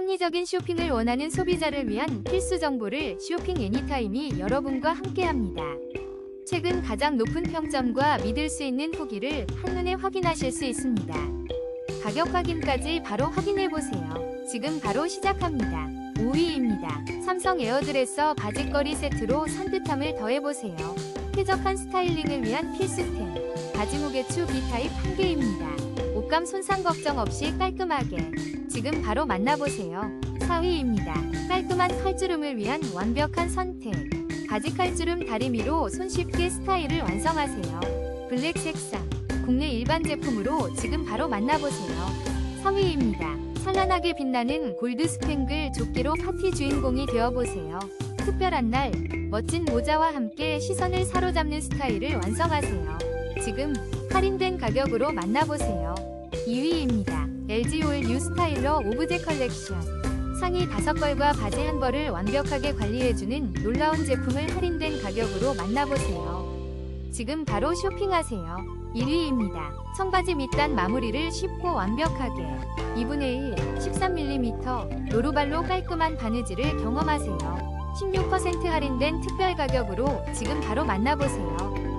합리적인 쇼핑을 원하는 소비자를 위한 필수 정보를 쇼핑 애니타임이 여러분과 함께합니다. 최근 가장 높은 평점과 믿을 수 있는 후기를 한눈에 확인하실 수 있습니다. 가격 확인까지 바로 확인해 보세요. 지금 바로 시작합니다. 5위입니다. 삼성 에어드레서 바지거리 세트로 산뜻함을 더해보세요. 쾌적한 스타일링을 위한 필수템. 바지 무게추 B타입 한 개입니다. 옷감 손상 걱정 없이 깔끔하게. 지금 바로 만나보세요. 4위입니다. 깔끔한 칼주름을 위한 완벽한 선택. 바지 칼주름 다리미로 손쉽게 스타일을 완성하세요. 블랙 색상. 국내 일반 제품으로 지금 바로 만나보세요. 3위입니다. 찬란하게 빛나는 골드 스팽글 조끼로 파티 주인공이 되어보세요. 특별한 날, 멋진 모자와 함께 시선을 사로잡는 스타일을 완성하세요. 지금 할인된 가격으로 만나보세요. 2위입니다. LG 올뉴 스타일러 오브제 컬렉션. 상의 5벌과 바지 한 벌을 완벽하게 관리해주는 놀라운 제품을 할인된 가격으로 만나보세요. 지금 바로 쇼핑하세요. 1위입니다. 청바지 밑단 마무리를 쉽고 완벽하게 2분의 1, 13mm 노루발로 깔끔한 바느질을 경험하세요. 16% 할인된 특별 가격으로 지금 바로 만나보세요.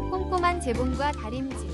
꼼꼼한 재봉과 다림질